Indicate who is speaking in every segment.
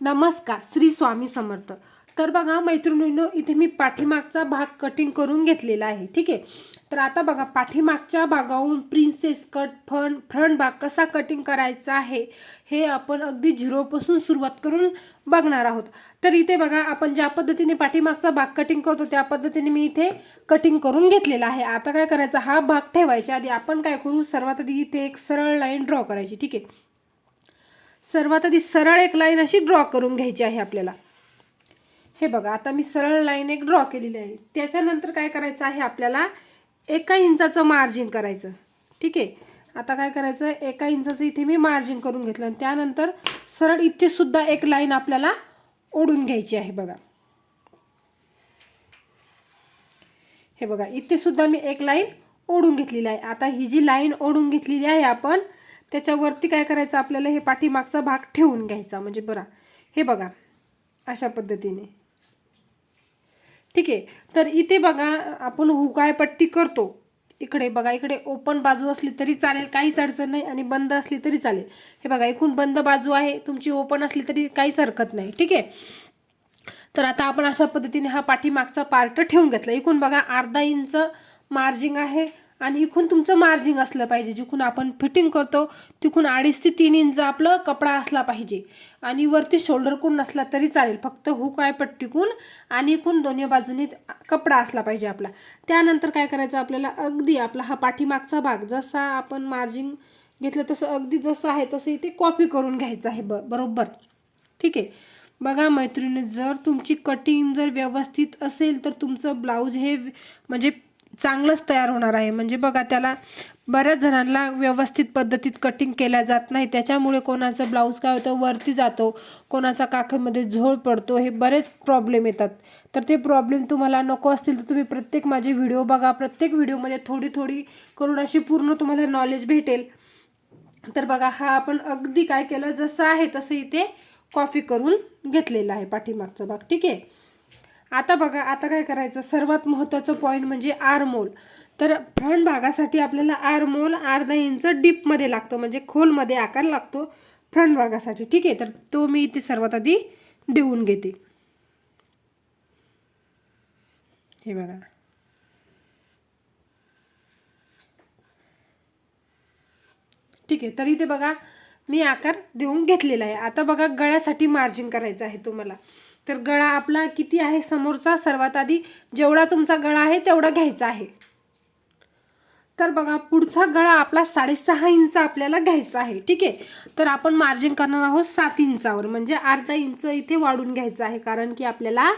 Speaker 1: नमस्कार श्री स्वामी समर्थ. तर बघा मैत्रिणींनो इथे मी पाठीमागचा भाग कटिंग करून घेतलेला आहे ठीक आहे? तर आता बघा पाठीमागच्या भागाहून प्रिन्सेस कट फ्रंट फ्रंट भाग कसा कटिंग करायचा आहे हे आपण अगदी झिरोपासून सुरुवात करून बघणार आहोत. तर इथे बघा आपण ज्या पद्धतीने पाठीमागचा भाग कटिंग करतो त्या पद्धतीने मी इथे कटिंग करून घेतलेला आहे. आता काय करायचं हा भाग ठेवायच्या आधी आपण काय करू सर्वात आधी इथे एक सरळ लाईन ड्रॉ करायची ठीक आहे? सर्वात आधी सरळ एक लाईन अशी ड्रॉ करून घ्यायची आहे आपल्याला. हे बघा आता मी सरळ लाईन एक ड्रॉ केलेली आहे. त्याच्यानंतर काय करायचं आहे आपल्याला? एका इंचाचं मार्जिन करायचं. ठीक आहे? आता काय करायचं? एका इंचाचं इथे मी मार्जिन करून घेतलं आणि त्यानंतर सरळ इथेसुद्धा एक लाईन आपल्याला ओढून घ्यायची आहे बघा. हे बघा इथेसुद्धा मी एक लाईन ओढून घेतलेली आहे. आता ही जी लाईन ओढून घेतलेली आहे आपण त्याच्यावरती काय करायचं? आपल्याला हे पाठीमागचा भाग ठेवून घ्यायचा. म्हणजे बरा हे बघा अशा पद्धतीने. ठीक आहे? तर इथे बघा आपण हुकाय पट्टी करतो. इकडे बघा इकडे ओपन बाजू असली तरी चालेल. काहीच अडचण नाही. आणि बंद असली तरी चालेल. हे बघा एकूण बंद बाजू आहे. तुमची ओपन असली तरी काहीच हरकत नाही. ठीक आहे? तर आता आपण अशा पद्धतीने हा पाठीमागचा पार्ट ठेवून घेतला. एकूण बघा अर्धा इंच मार्जिंग आहे. आणि इकून तुमचं मार्जिंग असलं पाहिजे. जिकून आपण फिटिंग करतो तिकून अडीच ते तीन इंच आपलं कपडा असला पाहिजे. आणि वरती शोल्डर कोण नसला तरी चालेल. फक्त हुक आहे पट्टीकून आणि इकून दोन्ही बाजूनी कपडा असला पाहिजे आपला. त्यानंतर काय करायचं आपल्याला? अगदी आपला हा पाठीमागचा भाग जसा आपण मार्जिंग घेतलं तसं अगदी जसं आहे तसं इथे कॉपी करून घ्यायचं आहे. ब बरोबर? ठीक आहे. बघा मैत्रिणी जर तुमची कटिंग जर व्यवस्थित असेल तर तुमचं ब्लाऊज हे म्हणजे चांगलंच तयार होणार आहे. म्हणजे बघा त्याला बऱ्याच जणांना व्यवस्थित पद्धतीत कटिंग केल्या जात नाही. त्याच्यामुळे कोणाचं ब्लाऊज काय होतं वरती जातो. कोणाचा काखेमध्ये झोळ पडतो. हे बरेच प्रॉब्लेम येतात. तर ते प्रॉब्लेम तुम्हाला नको असतील तर तुम्ही प्रत्येक माझे व्हिडिओ बघा. प्रत्येक व्हिडिओमध्ये थोडी थोडी करून अशी पूर्ण तुम्हाला नॉलेज भेटेल. तर बघा हा आपण अगदी काय केलं जसं आहे तसं इथे कॉफी करून घेतलेला आहे पाठीमागचा भाग. ठीक आहे? आता बघा आता काय करायचं? सर्वात महत्त्वाचं पॉईंट म्हणजे आरमोल तर फ्रंट भागासाठी आपल्याला आरमोल अर्धा इंच डीपमध्ये लागतं. म्हणजे खोलमध्ये आकार लागतो फ्रंट भागासाठी. ठीक आहे? तर तो मी इथे सर्वात आधी देऊन घेते. हे बघा. ठीक आहे? तर इथे बघा मी आकार देऊन घेतलेला आहे. आता बघा गळ्यासाठी मार्जिन करायचं आहे तुम्हाला. तर गळा आपला किती आहे? समोरचा सर्वात आधी जेवढा तुमचा गळा आहे तेवढा घ्यायचा आहे. तर बघा पुढचा गळा आपला साडेसहा इंच आपल्याला घ्यायचा आहे ठीक आहे? तर आपण मार्जिन करणार आहोत सात इंचावर. म्हणजे अर्धा इंच इथे वाढून घ्यायचं आहे कारण की आपल्याला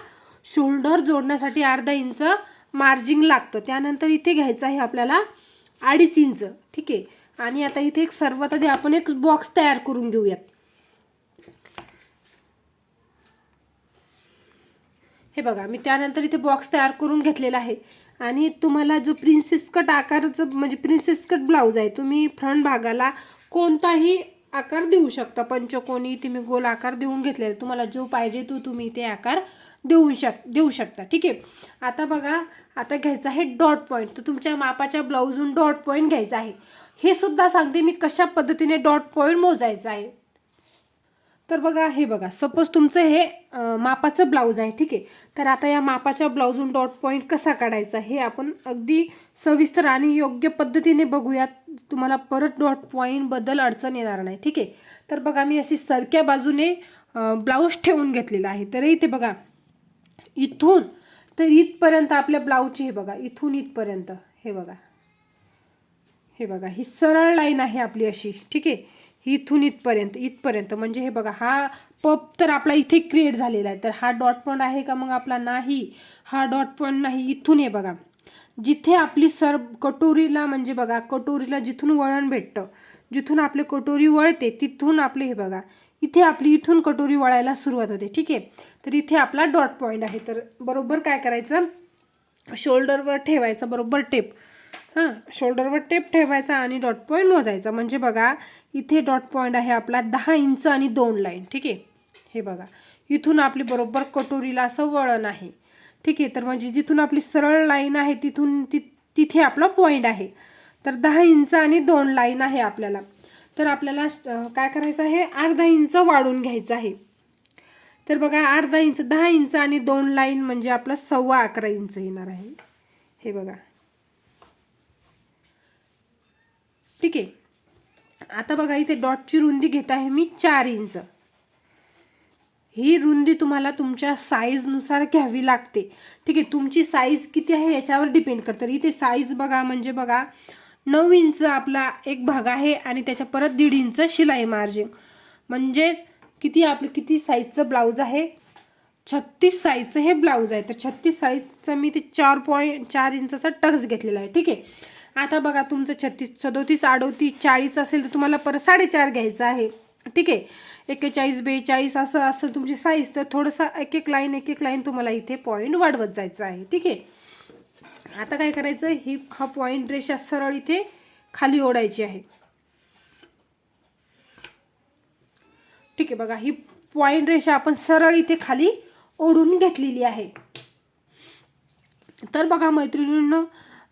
Speaker 1: शोल्डर जोडण्यासाठी अर्धा इंच मार्जिंग लागतं. त्यानंतर इथे घ्यायचं आहे आपल्याला अडीच इंच ठीक आहे? आणि आता इथे एक सर्वात आधी आपण एक बॉक्स तयार करून घेऊयात. हे बघा मी त्यानंतर इथे बॉक्स तयार करून घेतलेला आहे. आणि तुम्हाला जो प्रिन्सेस कट आकाराचं म्हणजे प्रिन्सेस कट ब्लाऊज आहे तुम्ही फ्रंट भागाला कोणताही आकार देऊ शकता. पंचकोनी तुम्ही गोल आकार देऊन घेतलेला तुम्हाला जो पाहिजे तो तुम्ही ते आकार देऊ शक देऊ शकता. ठीक आहे? आता बघा आता घ्यायचं आहे डॉट पॉईंट तर तुमच्या मापाच्या ब्लाऊजहून डॉट पॉईंट घ्यायचा आहे. हे सुद्धा सांगते मी कशा पद्धतीने डॉट पॉईंट मोजायचं आहे. तर बघा हे बघा. सपोज तुमचं हे मापाचं ब्लाऊज आहे ठीक आहे? तर आता या मापाच्या ब्लाऊजून डॉट पॉईंट कसा काढायचा हे आपण अगदी सविस्तर आणि योग्य पद्धतीने बघूयात. तुम्हाला परत डॉट पॉईंटबद्दल अडचण येणार नाही ठीक आहे? तर बघा मी अशी सरक्या बाजूने ब्लाऊज ठेवून घेतलेला आहे. तर इथे बघा इथून तर इथपर्यंत आपल्या ब्लाऊजची हे बघा इथून इथपर्यंत हे बघा. हे बघा ही सरळ लाईन आहे आपली अशी ठीक आहे? इथून इथपर्यंत इथपर्यंत. म्हणजे हे बघा हा पप तर आपला इथे क्रिएट झालेला आहे. तर हा डॉट पॉईंट आहे का मग आपला? नाही. हा डॉट पॉईंट नाही. इथून हे बघा. जिथे आपली सर कटोरीला म्हणजे बघा कटोरीला जिथून वळण भेटतं जिथून आपले कटोरी वळते तिथून आपले हे बघा इथे आपली इथून कटोरी वळायला सुरुवात होते. ठीक आहे? तर इथे आपला डॉट पॉईंट आहे. तर बरोबर काय करायचं? शोल्डरवर ठेवायचं. बरोबर टेप. हां शोल्डरवर टेप ठेवायचा आणि डॉट पॉईंट मोजायचा. म्हणजे बघा इथे डॉट पॉईंट आहे आपला दहा इंच आणि दोन लाईन ठीक आहे? हे बघा. इथून आपली बरोबर कटोरीला असं वळण आहे. ठीक आहे? तर म्हणजे जिथून आपली सरळ लाईन आहे तिथून ति तिथे आपला पॉईंट आहे. तर दहा इंच आणि दोन लाईन आहे आपल्याला. तर आपल्याला काय करायचं आहे? अर्धा इंच वाढून घ्यायचं आहे. तर बघा अर्धा इंच दहा इंच आणि दोन लाईन म्हणजे आपला सव्वा अकरा इंच येणार आहे. हे बघा. ठीक आहे. आता बघा इथे डॉटची रुंदी घेत आहे मी चार इंच. ही रुंदी तुम्हाला तुमच्या साईजनुसार घ्यावी लागते. ठीक आहे तुमची साईज किती आहे याच्यावर डिपेंड करतं. इथे साईज बघा म्हणजे बघा नऊ इंच आपला एक भाग आहे आणि त्याच्या परत दीड इंच शिलाई मार्जिन म्हणजे किती आपलं किती साईजचं ब्लाऊज आहे? छत्तीस साईजचं हे ब्लाऊज आहे. तर छत्तीस साईजचं मी ते चार पॉईंट चार इंचाचा टक्स घेतलेला आहे. ठीक आहे. आता बघा तुमचं छत्तीस सदोतीस अडोतीस चाळीस असेल तर तुम्हाला परत साडेचार घ्यायचं आहे. ठीक आहे? एक्केचाळीस बेचाळीस असं असेल तुमची साईज तर थोडंसं एक एक लाईन एक एक लाईन तुम्हाला इथे पॉईंट वाढवत जायचं आहे. ठीक आहे? आता काय करायचं? ही हा पॉईंट रेषा सरळ इथे खाली ओढायची आहे. ठीक आहे बघा ही पॉईंट रेषा आपण सरळ इथे खाली ओढून घेतलेली आहे. तर बघा मैत्रिणींना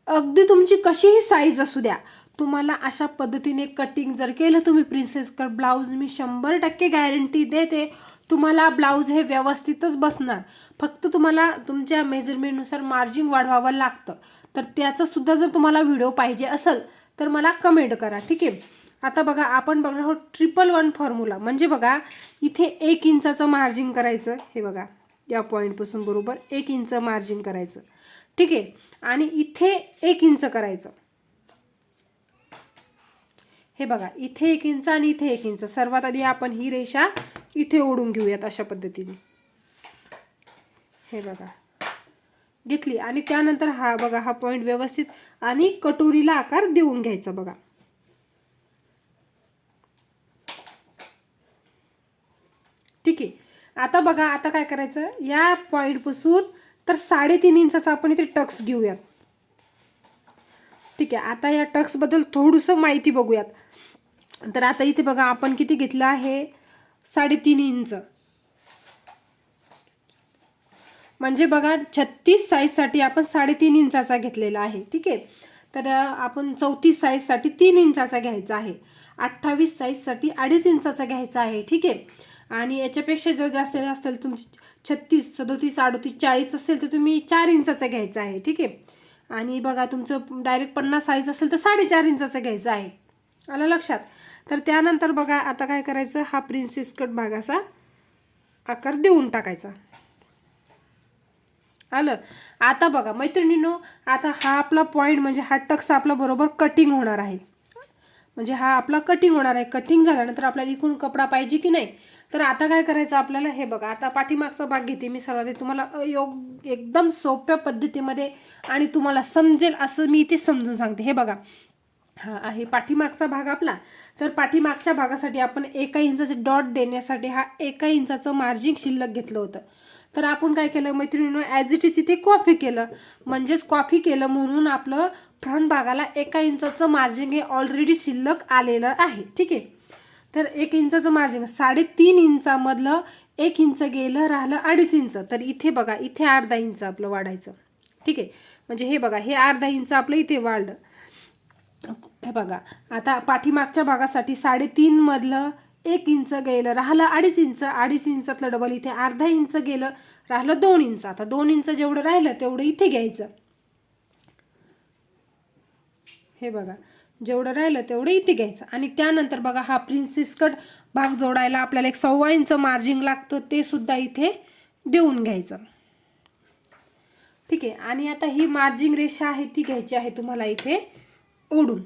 Speaker 1: अगदी तुमची कशीही साईज असू द्या तुम्हाला अशा पद्धतीने कटिंग जर केलं तुम्ही प्रिन्सेस कट ब्लाऊज मी शंभर टक्के गॅरंटी देते. तुम्हाला ब्लाऊज हे व्यवस्थितच बसणार. फक्त तुम्हाला तुमच्या मेजरमेंटनुसार मार्जिन वाढवावं लागतं. तर त्याचासुद्धा जर तुम्हाला व्हिडिओ पाहिजे असेल तर मला कमेंट करा ठीक आहे? आता बघा आपण बघणार आहोत ट्रिपल वन फॉर्म्युला म्हणजे बघा इथे एक इंचाचं मार्जिन करायचं. हे बघा या पॉईंटपासून बरोबर एक इंच मार्जिन करायचं. ठीक आहे? आणि इथे एक इंच करायचं. हे बघा इथे एक इंच आणि इथे एक इंच. सर्वात आधी आपण ही रेषा इथे ओढून घेऊयात अशा पद्धतीने. हे बघा. घेतली. आणि त्यानंतर हा बघा हा पॉईंट व्यवस्थित आणि कटोरीला आकार देऊन घ्यायचा बघा. ठीक आहे? आता बघा आता काय करायचं? या पॉईंटपासून तर साडेतीन इंचाचा आपण इथे टक्स घेऊयात. ठीक आहे आता या टक्सबद्दल थोडंसं माहिती बघूयात. तर आता इथे बघा आपण किती घेतलं आहे? साडेतीन इंच. म्हणजे बघा छत्तीस साईजसाठी आपण साडेतीन इंचाचा घेतलेला आहे. ठीक आहे? तर आपण चौतीस साईजसाठी तीन इंचाचा घ्यायचा आहे. अठ्ठावीस साईजसाठी अडीच इंचाचा घ्यायचा आहे. ठीक आहे? आणि याच्यापेक्षा जर जास्त असेल तुमची छत्तीस सदोतीस अडोतीस चाळीस असेल तर तुम्ही चार इंचाचा घ्यायचा आहे. ठीक आहे? आणि बघा तुमचं डायरेक्ट पन्नास साईज असेल तर साडेचार इंचाचा घ्यायचा आहे. आलं लक्षात? तर त्यानंतर बघा आता काय करायचं? हा प्रिन्सेस कट भागाचा आकार देऊन टाकायचा. आलं? आता बघा मैत्रिणीनो आता हा आपला पॉईंट म्हणजे हा टक्स आपला बरोबर कटिंग होणार आहे. म्हणजे हा आपला कटिंग होणार आहे. कटिंग झाल्यानंतर आपल्याला इकून कपडा पाहिजे की नाही? तर आता काय करायचं आपल्याला? हे बघा आता पाठीमागचा भाग घेते मी सर्वात तुम्हाला योग एकदम सोप्या पद्धतीमध्ये आणि तुम्हाला समजेल असं मी इथे समजून सांगते. हे बघा हा आहे पाठीमागचा भाग आपला. तर पाठीमागच्या भागासाठी आपण एका इंचाचे डॉट देण्यासाठी हा एका इंचाचं मार्जिन शिल्लक घेतलं होतं. तर आपण काय केलं मैत्रिणीनं ॲज इट इज इथे कॉफी केलं. म्हणजेच कॉफी केलं म्हणून आपलं फ्रंट भागाला एका इंचाचं मार्जिन हे ऑलरेडी शिल्लक आलेलं आहे. ठीक आहे? तर एक इंचाचं मार्जिन साडेतीन इंचामधलं एक इंच गेलं राहिलं अडीच इंच. तर इथे बघा इथे अर्धा इंच आपलं वाढायचं. ठीक आहे? म्हणजे हे बघा हे अर्धा इंच आपलं इथे वाढलं. हे बघा आता पाठीमागच्या भागासाठी साडेतीनमधलं एक इंच गेलं राहिलं अडीच इंच. अडीच इंचातलं डबल इथे अर्धा इंच गेलं राहिलं दोन इंच. आता दोन इंच जेवढं राहिलं तेवढं इथे घ्यायचं. हे बघा. जेवढं राहिलं तेवढं इथे घ्यायचं. आणि त्यानंतर बघा हा प्रिन्सेस कट भाग जोडायला आपल्याला एक सव्वा इंच मार्जिंग लागतं ते सुद्धा इथे देऊन घ्यायचं. ठीक? आहे आणि आता ही मार्जिंग रेषा आहे ती घ्यायची आहे तुम्हाला इथे ओढून.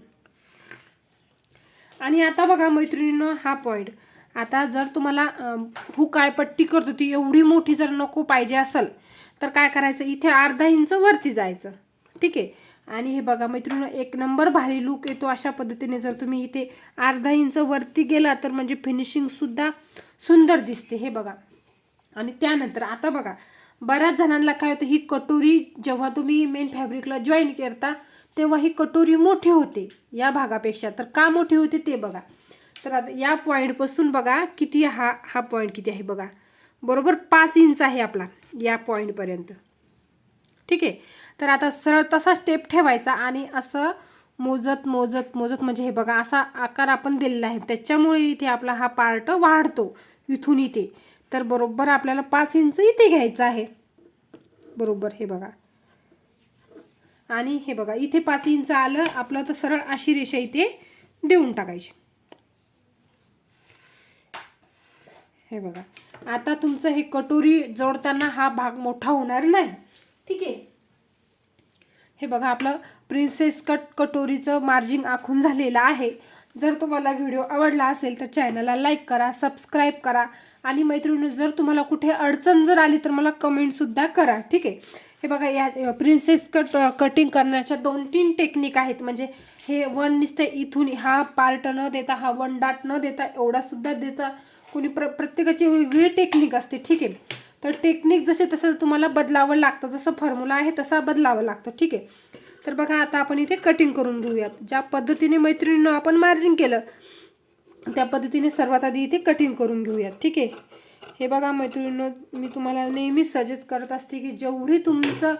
Speaker 1: आणि आता बघा मैत्रिणीनं हा पॉईंट आता जर तुम्हाला हुक पट्टी करतो ती एवढी मोठी जर नको पाहिजे असेल तर काय करायचं? इथे अर्धा इंच वरती जायचं. ठीक? आहे आणि हे बघा मैत्रिणी एक नंबर भारी लुक येतो अशा पद्धतीने. जर तुम्ही इथे अर्धा इंच वरती गेला तर म्हणजे फिनिशिंग सुद्धा सुंदर दिसते. हे बघा. आणि त्यानंतर आता बघा बऱ्याच जणांना काय होतं ही कटोरी जेव्हा तुम्ही मेन फॅब्रिकला जॉईन करता तेव्हा ही कटोरी मोठी होते या भागापेक्षा. तर का मोठी होते ते बघा. तर आता या पॉईंटपासून बघा किती हा हा पॉईंट किती आहे बघा. बरोबर पाच इंच आहे आपला या पॉईंटपर्यंत ठीक आहे? तर आता सरळ तसा स्टेप ठेवायचा आणि असं मोजत मोजत मोजत म्हणजे हे बघा असा आकार आपण दिलेला आहे. त्याच्यामुळे इथे आपला हा पार्ट वाढतो. इथून इथे. तर बरोबर आपल्याला पाच इंच इथे घ्यायचं आहे. बरोबर हे बघा. आणि हे बघा इथे पाच इंच आलं आपलं तर सरळ अशी रेषा इथे देऊन टाकायची. हे बघा. आता तुमचं हे कटोरी जोडताना हा भाग मोठा होणार नाही. ठीक आहे? हे बघा आपलं प्रिन्सेस कट कटोरीचं मार्जिन आखून झालेलं आहे. जर तुम्हाला व्हिडिओ आवडला असेल तर चॅनलला लाईक करा सबस्क्राईब करा आणि मैत्रिणी जर तुम्हाला कुठे अडचण जर आली तर मला कमेंटसुद्धा करा ठीक आहे? हे बघा या प्रिन्सेस कट कटिंग करण्याच्या दोन तीन टेक्निक आहेत. म्हणजे हे वन निसते इथून हा पार्ट न देता हा वन डाट न देता एवढासुद्धा देता कोणी प्र प्रत्येकाची वेगळी टेक्निक असते ठीक आहे? तर टेक्निक जसे तसं तुम्हाला बदलावं लागतं जसं फॉर्म्युला आहे तसा बदलावं लागतं ठीक आहे? तर बघा आता आपण इथे कटिंग करून घेऊयात. ज्या पद्धतीने मैत्रिणीनं आपण मार्जिन केलं त्या पद्धतीने सर्वात आधी इथे कटिंग करून घेऊयात ठीक आहे? हे बघा मैत्रिणीनं मी तुम्हाला नेहमी सजेस्ट करत असते की जेवढी तुमचं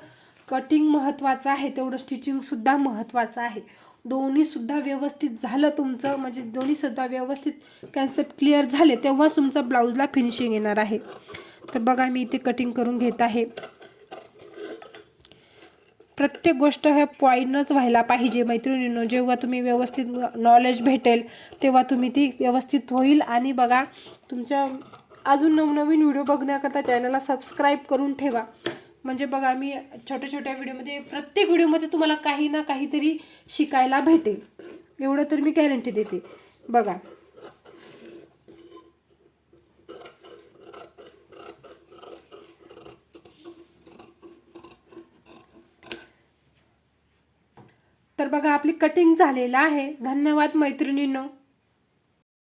Speaker 1: कटिंग महत्त्वाचं आहे तेवढं स्टिचिंगसुद्धा महत्त्वाचं आहे. दोन्हीसुद्धा व्यवस्थित झालं तुमचं म्हणजे दोन्हीसुद्धा व्यवस्थित कन्सेप्ट क्लिअर झाले तेव्हाच तुमचं ब्लाऊजला फिनिशिंग येणार आहे. तर बघा मी इथे कटिंग करून घेत आहे. प्रत्येक गोष्ट हे पॉईंटनंच व्हायला पाहिजे मैत्रिणींनो. जेव्हा तुम्ही व्यवस्थित नॉलेज भेटेल तेव्हा तुम्ही ती व्यवस्थित होईल. आणि बघा तुमच्या अजून नवनवीन व्हिडिओ बघण्याकरता चॅनलला सबस्क्राईब करून ठेवा. म्हणजे बघा मी छोट्या छोट्या व्हिडिओमध्ये प्रत्येक व्हिडिओमध्ये तुम्हाला काही ना काहीतरी शिकायला भेटेल. एवढं तर मी गॅरंटी देते. बघा. तर बघा आपली कटिंग झालेलं आहे. धन्यवाद मैत्रिणींनो.